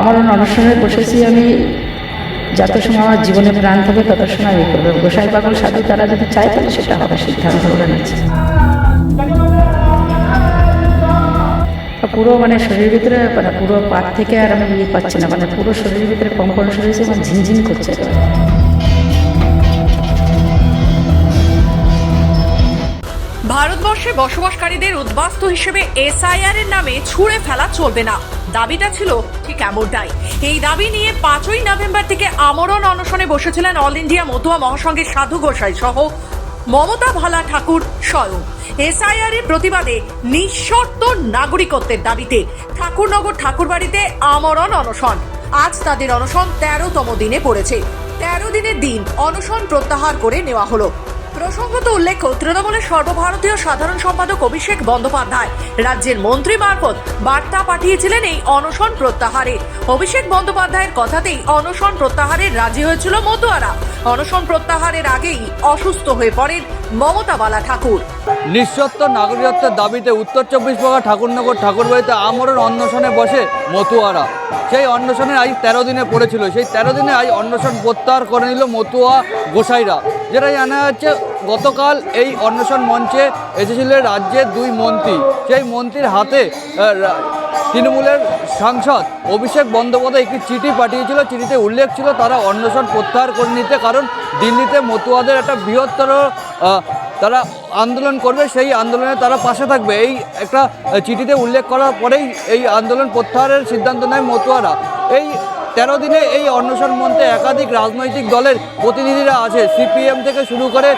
আমার অনুষ্ঠানে বসেছি আমি, যত সময় আমার জীবনে প্রাণ থাকবে তত সময় আমি করব। গোসাই পাগল সাধু, তারা যদি চায় তাহলে সেটা হবে, সিদ্ধান্ত ওরা নিচ্ছে। পুরো মানে শরীরের ভিতরে মানে পুরো পাট থেকে আর আমি ইয়ে পাচ্ছি না মানে পুরো শরীরের ভিতরে কম্পন শুরু হয়েছে আমার ঝিনঝিন করছে। ভারতবর্ষে বসবাসকারীদের উদ্বাস্তু হিসেবে এসআইআর এর নামে ছুঁড়ে ফেলা চলবে না। দাবিটা ছিল ঠিক এমনটাই। এই দাবি নিয়ে পাঁচই নভেম্বর থেকে আমরণ অনশনে বসেছিলেন অল ইন্ডিয়া মতুয়া মহাসংঘের সাধু গোসাই সহ মমতা ভালা ঠাকুর স্বয়ং। এসআইআর এর প্রতিবাদে নিঃশর্ত নাগরিকত্বের দাবিতে ঠাকুরনগর ঠাকুরবাড়িতে আমরণ অনশন। আজ তাদের অনশন তেরোতম দিনে পড়েছে। তেরো দিনের দিন অনশন প্রত্যাহার করে নেওয়া হলো। প্রসঙ্গত উল্লেখ্য, তৃণমূলের সর্বভারতীয় সাধারণ সম্পাদক অভিষেক বন্দ্যোপাধ্যায় রাজ্যের মন্ত্রী মারফত বার্তা পাঠিয়েছিলেন এই অনশন প্রত্যাহারে। অভিষেক বন্দ্যোপাধ্যায়ের কথাতেই অনশন প্রত্যাহারে রাজি হয়েছিল মতুয়ারা। অনশন প্রত্যাহারের আগেই অসুস্থ হয়ে পড়েন মমতা বালা ঠাকুর। নিঃসত্ব নাগরিকত্বের দাবিতে উত্তর চব্বিশ পরগনা ঠাকুরনগর ঠাকুরবাড়িতে আমরণ অন্বেষণে বসে মতুয়ারা। সেই অন্বেষণে আজ তেরো দিনে পড়েছিল। সেই তেরো দিনে আজ অন্বেষণ প্রত্যাহার করে নিল মতুয়া গোসাইরা। যেটা জানা যাচ্ছে, গতকাল এই অন্বেষণ মঞ্চে এসেছিলেন রাজ্যের দুই মন্ত্রী। সেই মন্ত্রীর হাতে তৃণমূলের সাংসদ অভিষেক বন্দ্যোপাধ্যায় একটি চিঠি পাঠিয়েছিল। চিঠিতে উল্লেখ ছিল তারা অন্বেষণ প্রত্যাহার করে নিতে, কারণ দিল্লিতে মতুয়াদের একটা বৃহত্তর তারা আন্দোলন করবে, সেই আন্দোলনে তারা পাশে থাকবে। এই একটা চিঠিতে উল্লেখ করার পরেই এই আন্দোলন প্রত্যাহারের সিদ্ধান্ত নেয় মতুয়ারা। এই তেরো দিনে এই অন্বেষণ মঞ্চে একাধিক রাজনৈতিক দলের প্রতিনিধিরা আছে সিপিএম থেকে শুরু করে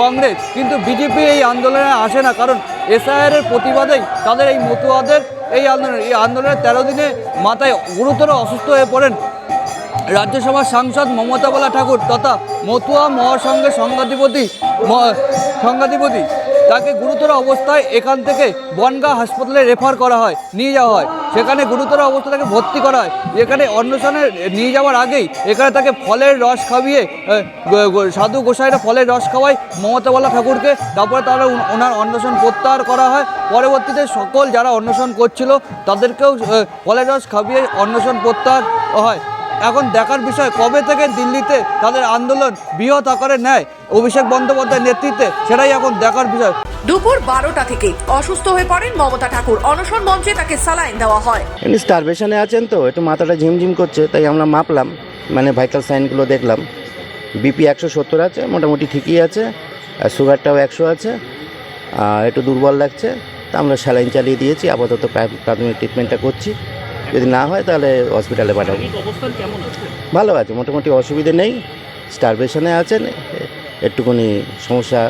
কংগ্রেস। কিন্তু বিজেপি এই আন্দোলনে আসে না, কারণ এসআইআরের প্রতিবাদেই তাদের এই মতুয়াদের এই আন্দোলন এই আন্দোলনের তেরো দিনে মাথায় গুরুতর অসুস্থ হয়ে পড়েন রাজ্যসভার সাংসদ মমতা বালা ঠাকুর তথা মতুয়া মহাসংঘের সংঘাধিপতি সংঘাধিপতি তাকে গুরুতর অবস্থায় এখান থেকে বনগাঁ হাসপাতালে রেফার করা হয়, নিয়ে যাওয়া হয়। সেখানে গুরুতর অবস্থা তাকে ভর্তি করা হয়। এখানে অন্বেষণে নিয়ে যাওয়ার আগেই এখানে তাকে ফলের রস খাইয়ে সাধু গোসাইরা ফলের রস খাওয়ায় মমতা বালা ঠাকুরকে। তারপরে তারা ওনার অন্বেষণ প্রত্যাহার করা হয়। পরবর্তীতে সকল যারা অন্বেষণ করছিল, তাদেরকেও ফলের রস খাইয়ে অন্বেষণ প্রত্যাহার হয়। এখন দেখার বিষয়, কবে থেকে দিল্লিতে তাদের আন্দোলন বৃহৎ আকারে নেয়? অভিষেক বন্দ্যোপাধ্যায়ের নেতৃত্বে সেটাই এখন দেখার বিষয়। দুপুর বারোটা থেকে অসুস্থ হয়ে পড়েন মমতা ঠাকুর। অনশন মঞ্চে তাকে সালাইন দেওয়া হয়। এমনি স্টারভেশনে আছেন তো একটু মাথাটা ঝিমঝিম করছে তাই আমরা মাপলাম। মানে ভাইটাল সাইনগুলো দেখলাম। বিপি একশো সত্তর আছে মোটামুটি ঠিকই আছে আর সুগারটাও একশো আছে আর একটু দুর্বল লাগছে। তা আমরা স্যালাইন চালিয়ে দিয়েছি আপাতত প্রাথ- প্রাথমিক ট্রিটমেন্টটা করছি। যদি না হয় তাহলে হসপিটালে পাঠাবো। ভালো আছে মোটামুটি অসুবিধে নেই। স্টারভেশনে আছেন একটুখানি সমস্যা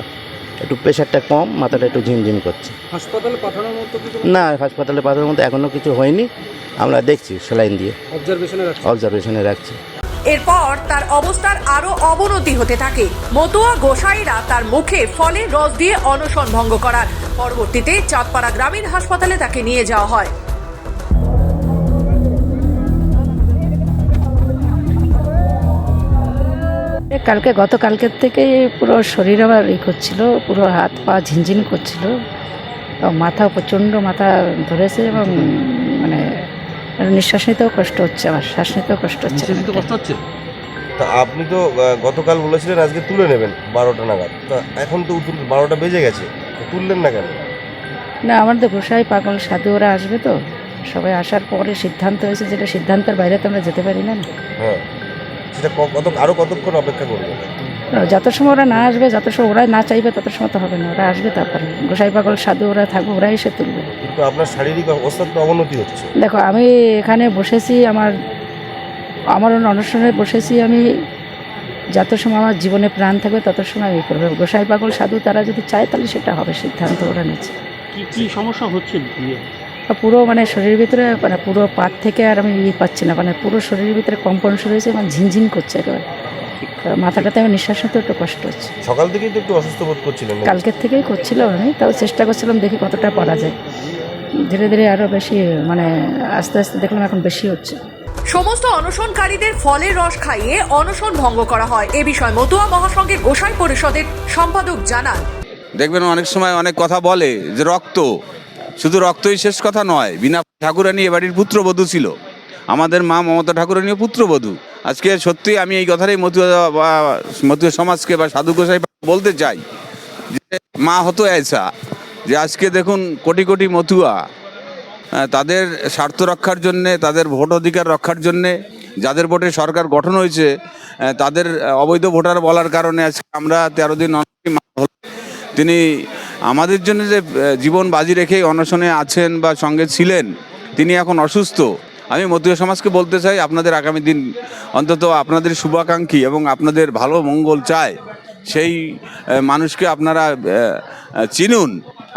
একটু প্রেশারটা কম মাথাটা একটু ঝিমঝিম করছে। হাসপাতালে পাঠানোর মতো না হাসপাতালে পাঠানোর মতো এখনও কিছু হয়নি। আমরা দেখছি স্যালাইন দিয়ে। অবজারভেশনে রাখছে। অবজারভেশনে রাখছি। এরপর তার অবস্থার আরও অবনতি হতে থাকে। মতুয়া গোসাইরা তার মুখে ফলের রস দিয়ে অনশন ভঙ্গ করার। পরবর্তীতে চাঁদপাড়া গ্রামীণ হাসপাতালে তাকে নিয়ে যাওয়া হয়। কালকে গতকালকের থেকে পুরো শরীর আবার ই করছিল পুরো হাত পা ঝিনঝিন করছিল। মাথা প্রচণ্ড মাথা ধরেছে এবং মানে নিঃশ্বাস নিতেও কষ্ট হচ্ছে আমার শ্বাস নিতেও কষ্ট হচ্ছে। কষ্ট হচ্ছে? তা আপনি তো গতকাল বলেছিলেন আজকে তুলে নেবেন বারোটা নাগাদ। তা এখন তো বারোটা বেজে গেছে তো তুললেন না কেন? না আমাদের গোসাই পাগল সাধু ওরা আসবে তো। সবাই আসার পরে সিদ্ধান্ত হয়েছে যেটা সিদ্ধান্তের বাইরে তো আমরা যেতে পারি না। হ্যাঁ। সেটা কত আরও কতক্ষণ অপেক্ষা করবেন যত সময় ওরা না আসবে যত সময় ওরা না চাইবে তত সময় তো হবে না। ওরা আসবে তারপরে। গোসাই পাগল সাধু ওরা থাকবে ওরা এসে তুলবে। কিন্তু আপনার শারীরিক অবস্থার তো অবনতি হচ্ছে। দেখো আমি এখানে বসেছি আমার আমার অনুষ্ঠানে বসেছি আমি যত সময় আমার জীবনে প্রাণ থাকবে তত সময় আমি করব। গোসাই পাগল সাধু তারা যদি চায় তাহলে সেটা হবে সিদ্ধান্ত ওরা নিচ্ছে। কি কি সমস্যা হচ্ছে পুরো মানে শরীরের ভিতরে মানে পুরো পাট থেকে আর আমি ইয়ে পাচ্ছি না। মানে পুরো শরীরের ভিতরে কম্পন শুরু হয়েছে মানে ঝিনঝিন করছে একেবারে। মাথাটাতে আমি নিঃশ্বাস নিতে একটু কষ্ট হচ্ছে। সকাল থেকেই তো একটু অসুস্থ বোধ করছিলেন কালকের থেকেই করছিলাম আমি তাও চেষ্টা করছিলাম দেখি কতটা পারা যায়। ধীরে ধীরে আরও বেশি মানে আস্তে আস্তে দেখলাম এখন বেশি হচ্ছে। সমস্ত অনশনকারীদের ফলের রস খাইয়ে অনশন ভঙ্গ করা হয়। এ বিষয়ে মতুয়া মহাসংঘের গোসাই পরিষদের সম্পাদক জানান। দেখবেন অনেক সময় অনেক কথা বলে যে রক্ত শুধু রক্তই শেষ কথা নয়, বিনা ঠাকুরানী এ বাড়ির পুত্রবধূ ছিল আমাদের মা মমতা ঠাকুরনীয় পুত্রবধূ আজকে সত্যি আমি এই কথাটাই মতুয়া মতুয়া সমাজকে বা সাধু গোসাই বলতে চাই যে, মা হতো এসা, যে আজকে দেখুন কোটি কোটি মতুয়া তাদের স্বার্থ রক্ষার জন্যে, তাদের ভোট অধিকার রক্ষার জন্যে, যাদের ভোটে সরকার গঠন হয়েছে তাদের অবৈধ ভোটার বলার কারণে আজকে আমরা তেরো দিন। তিনি আমাদের জন্য যে জীবন বাজি রেখে অনশনে আছেন বা সঙ্গে ছিলেন, তিনি এখন অসুস্থ। আমি মধ্য সমাজকে বলতে চাই, আপনাদের আগামী দিন অন্তত আপনাদের শুভাকাঙ্ক্ষী এবং আপনাদের ভালো মঙ্গল চায়। সেই মানুষকে আপনারা চিনুন।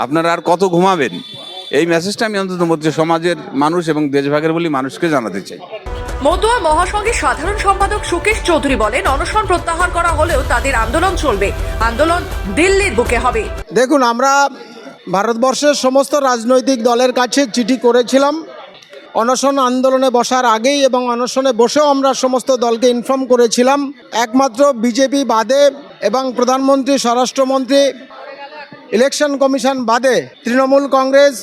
আপনারা আর কত ঘুমাবেন? এই মেসেজটা আমি অন্তত মতীয় সমাজের মানুষ এবং দেশভাগের বলি মানুষকে জানাতে চাই। মতুয়া মহাসংঘের সাধারণ সম্পাদক সুকেশ চৌধুরী বলেন অনশন প্রত্যাহার করা হলেও তাদের আন্দোলন চলবে। আন্দোলন দিল্লির বুকে হবে। দেখুন আমরা ভারতবর্ষের সমস্ত রাজনৈতিক দলের কাছে চিঠি করেছিলাম। অনশন আন্দোলনে বসার আগেই এবং অনশনে বসেও আমরা সমস্ত দলকে ইনফর্ম করেছিলাম। একমাত্র বিজেপি বাদে এবং প্রধানমন্ত্রী স্বরাষ্ট্রমন্ত্রী ইলেকশন কমিশন বাদে Trinamool Congress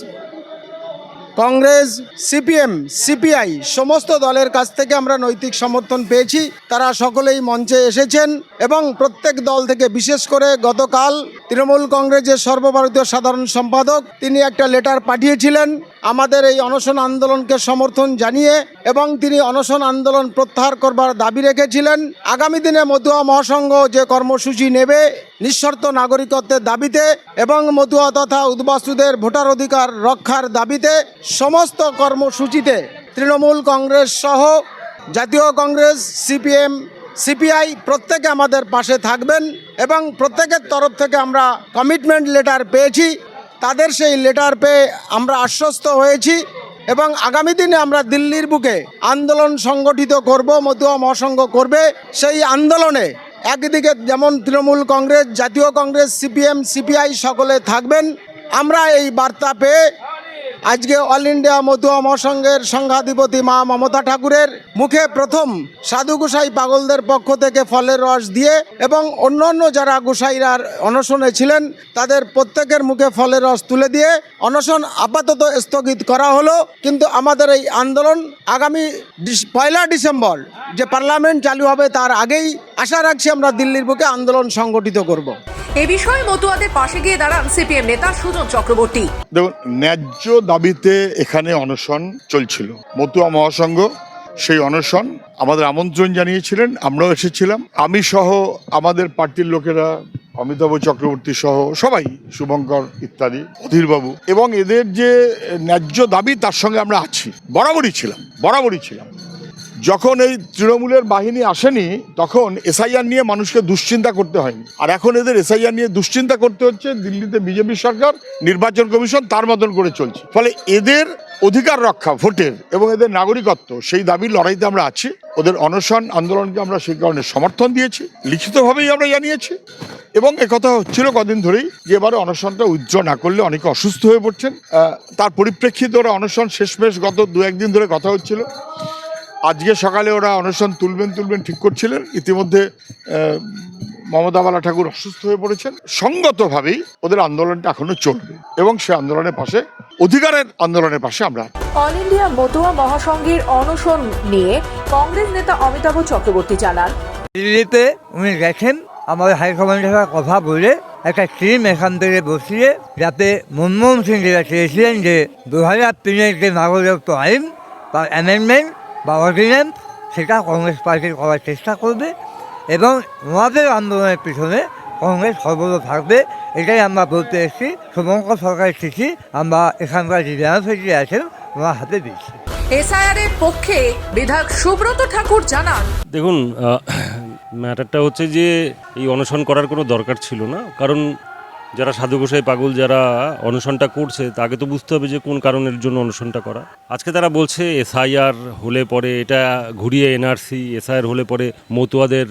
Congress, CPM, CPI সমস্ত দলের কাছ থেকে আমরা নৈতিক সমর্থন পেয়েছি। তারা সকলেই মঞ্চে এসেছেন এবং প্রত্যেক দল থেকে বিশেষ করে গতকাল তৃণমূল কংগ্রেসের সর্বভারতীয় সাধারণ সম্পাদক তিনি একটা লেটার পাঠিয়েছিলেন। আমাদের এই অনশন আন্দোলনকে সমর্থন জানিয়ে এবং তিনি অনশন আন্দোলন প্রত্যাহার করবার দাবি রেখেছিলেন। আগামী দিনে মতুয়া মহাসংঘ যে কর্মসূচি নেবে, নিঃশর্ত নাগরিকত্বের দাবিতে এবং মতুয়া তথা উদ্বাস্তুদের ভোটার অধিকার রক্ষার দাবিতে সমস্ত কর্মসূচিতে তৃণমূল কংগ্রেস সহ জাতীয় কংগ্রেস, সিপিএম, সিপিআই প্রত্যেকে আমাদের পাশে থাকবেন এবং প্রত্যেকের তরফ থেকে আমরা কমিটমেন্ট লেটার পেয়েছি। তাদের সেই লেটার পেয়ে আমরা আশ্বস্ত হয়েছি এবং আগামী দিনে আমরা দিল্লির বুকে আন্দোলন সংগঠিত করব মধুয়া মহাসংঘ করবে। সেই আন্দোলনে একদিকে যেমন তৃণমূল কংগ্রেস, জাতীয় কংগ্রেস, সিপিএম, সিপিআই সকলে থাকবেন। আমরা এই বার্তা পেয়ে আজকে অল ইন্ডিয়া মতুয়া মহাসংঘের সংঘাধিপতি মা মমতা ঠাকুরের মুখে প্রথম সাধু গোসাই পাগলদের পক্ষ থেকে ফলের রস দিয়ে এবং অন্যান্য যারা গোসাইরা অনশনে ছিলেন, তাদের প্রত্যেকের মুখে ফলের রস তুলে দিয়ে অনশন আপাতত স্থগিত করা হলো। কিন্তু আমাদের এই আন্দোলন আগামী পয়লা ডিসেম্বর যে পার্লামেন্ট চালু হবে তার আগেই আশা রাখছি আমরা দিল্লির বুকে আন্দোলন সংগঠিত করব। এ বিষয়ে মতুয়াদের পাশে গিয়ে দাঁড়ান সিপিএম নেতা সুজন চক্রবর্তী। দেখুন, ন্যায্য দাবিতে এখানে অনশন চলছিল। মতুয়া মহাসংঘ সেই অনশন আমাদের আমন্ত্রণ জানিয়েছিলেন, আমরাও এসেছিলাম। আমি সহ আমাদের পার্টির লোকেরা, অমিতাভ চক্রবর্তী সহ সবাই, শুভঙ্কর ইত্যাদি, অধীরবাবু, এবং এদের যে ন্যায্য দাবি তার সঙ্গে আমরা আছি। বরাবরই ছিলাম বরাবরই ছিলাম। যখন এই তৃণমূলের বাহিনী আসেনি, তখন এসআইআর নিয়ে মানুষকে দুশ্চিন্তা করতে হয়নি। আর এখন এদের এসআইআর নিয়ে দুশ্চিন্তা করতে হচ্ছে দিল্লিতে বিজেপি সরকার, নির্বাচন কমিশন তার মতন করে চলছে। ফলে এদের অধিকার রক্ষা ভোটের এবং এদের নাগরিকত্ব, সেই দাবির লড়াইতে আমরা আছি। ওদের অনশন আন্দোলনকে আমরা সেই কারণে সমর্থন দিয়েছি, লিখিতভাবেই আমরা জানিয়েছি। এবং একথা হচ্ছিল কদিন ধরেই যে এবারে অনশনটা উজ্জ্বল না করলে অনেকে অসুস্থ হয়ে পড়ছেন। তার পরিপ্রেক্ষিতে ওরা অনশন শেষমেশ গত দু একদিন ধরে কথা হচ্ছিল। আজকে সকালে ওরা অনশন তুলবেন তুলবেন ঠিক করছিলেন ইতিমধ্যে মমতা বালা ঠাকুর অসুস্থ হয়ে পড়েছেন সঙ্গতভাবেই ওদের আন্দোলনটা এখনও চলবে এবং সে আন্দোলনের পাশে অধিকারের আন্দোলনের পাশে আমরা। অল ইন্ডিয়া মতুয়া মহাসংঘের অনশন নিয়ে কংগ্রেস নেতা অমিতাভ চক্রবর্তী জানান দিল্লিতে উনি গেছেন আমাদের হাইকমান্ডের সাথে কথা বলে একটা টিম এখান থেকে বসিয়ে যাতে মনমোহন সিং যেটা চেয়েছিলেন যে দু হাজার তিনের যে নাগরিকত্ব আইন বা অ্যামেন্ডমেন্ট বা অর্ডিন্যান্স সেটা কংগ্রেস পার্টি করার চেষ্টা করবে এবং ওনাদের আন্দোলনের পিছনে কংগ্রেস সর্বদা থাকবে। এটাই আমরা বলতে এসেছি। শুভঙ্কর সরকারের চিঠি আমরা এখানকার যে জেনারেল সেক্রেটারি আছেন ওনার হাতে দিচ্ছি এসআইআর এর পক্ষে বিধায়ক সুব্রত ঠাকুর জানান দেখুন ম্যাটারটা হচ্ছে যে এই অনশন করার কোনো দরকার ছিল না। কারণ যারা সাধু গোসাই পাগল যারা অনশনটা করছে, তাকে তো বুঝতে হবে যে কোন কারণের জন্য অনশনটা করা। আজকে তারা বলছে, এসআইআর হলে পরে এটা ঘুরিয়ে এনআরসি, এসআইআর হলে পরে মতুয়াদের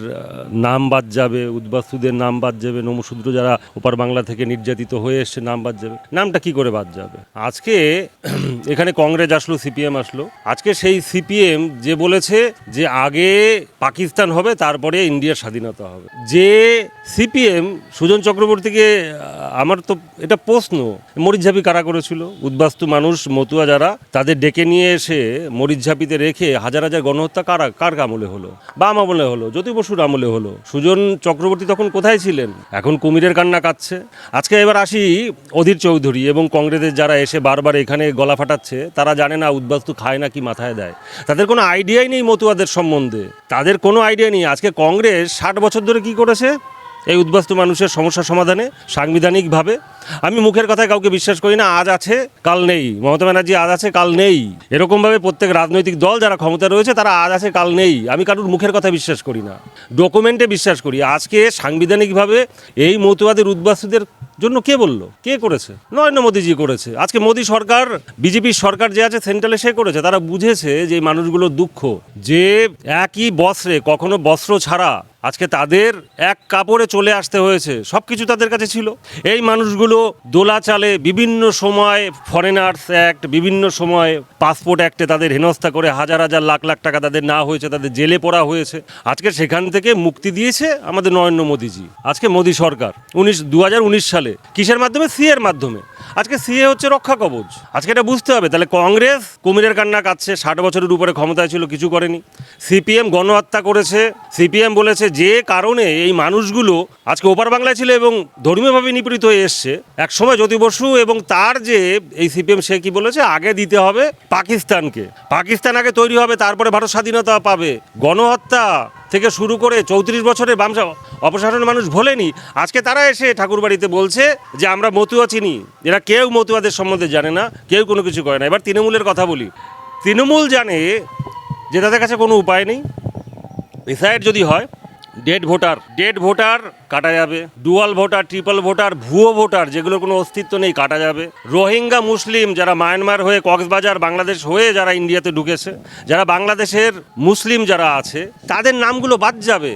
নাম বাদ যাবে, উদ্বাস্তুদের নাম বাদ যাবে নমশূদ্র যারা ওপার বাংলা থেকে নির্যাতিত হয়ে এসছে, নাম বাদ যাবে। নামটা কি করে বাদ যাবে? আজকে এখানে কংগ্রেস আসলো, সিপিএম আসলো। আজকে সেই সিপিএম যে বলেছে যে আগে পাকিস্তান হবে, তারপরে ইন্ডিয়ার স্বাধীনতা হবে। যে সিপিএম সুজন চক্রবর্তীকে আমার তো এটা প্রশ্ন। মরিচঝাপি কারা করেছিল? উদ্বাস্তু মানুষ, মতুয়া যারা, তাদের ডেকে নিয়ে এসে মরিচঝাপিতে রেখে হাজার হাজার গণহত্যা কারা, কার আমলে হলো? বাম আমলে হলো জ্যোতি বসুর আমলে হলো। সুজন চক্রবর্তী তখন কোথায় ছিলেন? এখন কুমিরের কান্না কাচ্ছে আজকে এবার আসি অধীর চৌধুরী এবং কংগ্রেসের যারা এসে বারবার এখানে গলা ফাটাচ্ছে, তারা জানে না উদ্বাস্তু খায় না কি মাথায় দেয়। তাদের কোনো আইডিয়াই নেই মতুয়াদের সম্বন্ধে। তাদের কোনো আইডিয়া নেই। আজকে কংগ্রেস ষাট বছর ধরে কি করেছে? এই উদ্বাস্তু মানুষের সমস্যা সমাধানে সাংবিধানিকভাবে আমি মুখের কথায় কাউকে বিশ্বাস করি না, আজ আছে, কাল নেই। মমতা ব্যানার্জি, আজ আছে, কাল নেই। এরকমভাবে প্রত্যেক রাজনৈতিক দল যারা ক্ষমতা রয়েছে, তারা আজ আছে, কাল নেই। আমি কারুর মুখের কথা বিশ্বাস করি না। ডকুমেন্টে বিশ্বাস করি। আজকে সাংবিধানিকভাবে এই মতুয়াদের উদ্বাস্তুদের জন্য কে বলল? কে করেছে? নরেন্দ্র মোদীজি করেছে। আজকে মোদী সরকার বিজেপির সরকার যে আছে সেন্ট্রালে সে করেছে। তারা বুঝেছে যে মানুষগুলোর দুঃখ। যে একই বস্ত্রে, কখনো বস্ত্র ছাড়া আজকে তাদের এক কাপড়ে চলে আসতে হয়েছে। সব কিছু তাদের কাছে ছিল। এই মানুষগুলো দোলা চালে বিভিন্ন সময় ফরেনার্স অ্যাক্ট বিভিন্ন সময় পাসপোর্ট অ্যাক্টে তাদের হেনস্থা করে, হাজার হাজার লাখ লাখ টাকা তাদের না হয়েছে, তাদের জেলে পড়া হয়েছে। আজকে সেখান থেকে মুক্তি দিয়েছে আমাদের নরেন্দ্র মোদীজি। আজকে মোদী সরকার। উনিশ দু সালে। কিসের মাধ্যমে? সি এর মাধ্যমে। আজকে সিএ হচ্ছে রক্ষা কবচ। আজকে এটা বুঝতে হবে। তাহলে কংগ্রেস কুমিরের কান্না কাচ্ছে ষাট বছরের উপরে ক্ষমতায় ছিল, কিছু করেনি। সিপিএম গণহত্যা করেছে। সিপিএম বলেছে যে কারণে এই মানুষগুলো আজকে ওপার বাংলায় ছিল এবং ধর্মীয়ভাবে নিপীড়িত হয়ে এসছে। একসময় জ্যোতি বসু এবং তার যে এই সিপিএম, সে কি বলেছে? আগে দিতে হবে পাকিস্তানকে। পাকিস্তান আগে তৈরি হবে, তারপরে ভারত স্বাধীনতা পাবে। গণহত্যা থেকে শুরু করে চৌত্রিশ বছরে বাম অপসারণ মানুষ ভোলেনি। আজকে তারা এসে ঠাকুরবাড়িতে বলছে যে, আমরা মতুয়া চিনি। এরা কেউ মতুয়াদের সম্বন্ধে জানে না, কেউ কোনো কিছু করে না। এবার তৃণমূলের কথা বলি। তৃণমূল জানে যে, তাদের কাছে কোনো উপায় নেই। ডিসাইড যদি হয় ডেড ভোটার ডেড ভোটার কাটা যাবে। ডুয়াল ভোটার ট্রিপল ভোটার ভুয়ো ভোটার যেগুলোর কোনো অস্তিত্ব নেই, কাটা যাবে। রোহিঙ্গা মুসলিম যারা মায়ানমার হয়ে কক্সবাজার বাংলাদেশ হয়ে যারা ইন্ডিয়াতে ঢুকেছে, যারা বাংলাদেশের মুসলিম যারা আছে, তাদের নামগুলো বাদ যাবে।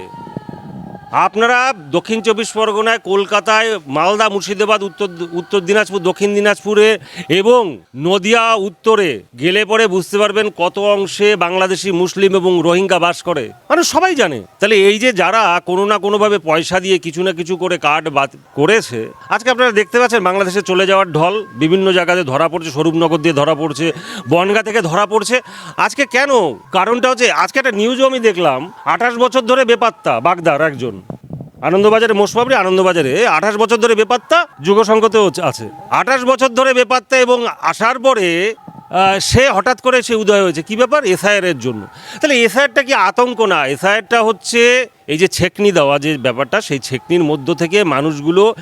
আপনারা দক্ষিণ চব্বিশ পরগনায়, কলকাতায়, মালদা, মুর্শিদাবাদ, উত্তর উত্তর দিনাজপুর, দক্ষিণ দিনাজপুরে এবং নদিয়া উত্তরে গেলে পরে বুঝতে পারবেন কত অংশে বাংলাদেশি, মুসলিম এবং রোহিঙ্গা বাস করে। মানে সবাই জানে। তাহলে এই যে যারা কোনো না কোনোভাবে পয়সা দিয়ে কিছু না কিছু করে কার্ড বাদ করেছে, আজকে আপনারা দেখতে পাচ্ছেন বাংলাদেশে চলে যাওয়ার ঢল। বিভিন্ন জায়গাতে ধরা পড়ছে, স্বরূপনগর দিয়ে ধরা পড়ছে, বনগা থেকে ধরা পড়ছে। আজকে কেন? কারণটা হচ্ছে, আজকে একটা নিউজও আমি দেখলাম, আঠাশ বছর ধরে বেপাত্তা, বাগদার একজন। আনন্দবাজারে, মোশবাবরি আনন্দবাজারে আঠাশ বছর ধরে বেপাত্তা যুগ সংগতেও আছে। আঠাশ বছর ধরে বেপাত্তা এবং আসার পরে সে হঠাৎ করে সে উদয় হয়েছে। কি ব্যাপার? এসআইআর এর জন্য। তাহলে এসআইআরটা কি আতঙ্ক না? এসআইআরটা হচ্ছে এই যে ছেকনি দেওয়া যে ব্যাপারটা, সেই ছেকনির মধ্য থেকে মানুষগুলো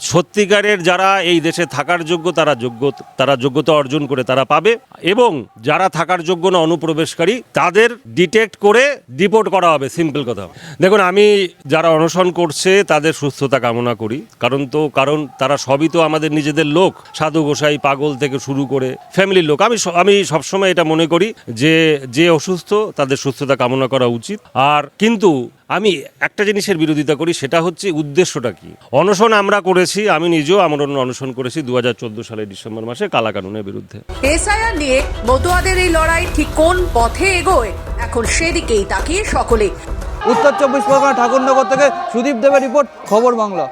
সত্যিকারের যারা এই দেশে থাকার যোগ্য, তারা যোগ্য, তারা যোগ্যতা অর্জন করে তারা পাবে এবং যারা থাকার যোগ্য না, অনুপ্রবেশকারী, তাদের ডিটেক্ট করে ডিপোর্ট করা হবে, সিম্পল কথা। দেখুন, আমি যারা অনশন করছে, তাদের সুস্থতা কামনা করি। কারণ তো, কারণ তারা সবই তো আমাদের নিজেদের লোক। সাধু গোসাই, পাগল থেকে শুরু করে ফ্যামিলির লোক। আমি আমি সবসময় এটা মনে করি যে যে অসুস্থ, তাদের সুস্থতা কামনা করা উচিত। আর কিন্তু আমি একটা জিনিসের বিরোধিতা করি সেটা হচ্ছে উদ্দেশ্যটা কি? অনশন আমরা করেছি আমি নিজেও আমরণ অনশন করেছি দু হাজার চোদ্দ সালের ডিসেম্বর মাসে কালাকানুনের বিরুদ্ধে। এসআইআর নিয়ে মতুয়াদের এই লড়াই ঠিক কোন পথে এগোয়? এখন সেদিকেই তাকিয়ে সকলে। উত্তর চব্বিশ পরগনা ঠাকুরনগর থেকে সুদীপ দেবের রিপোর্ট খবর বাংলা।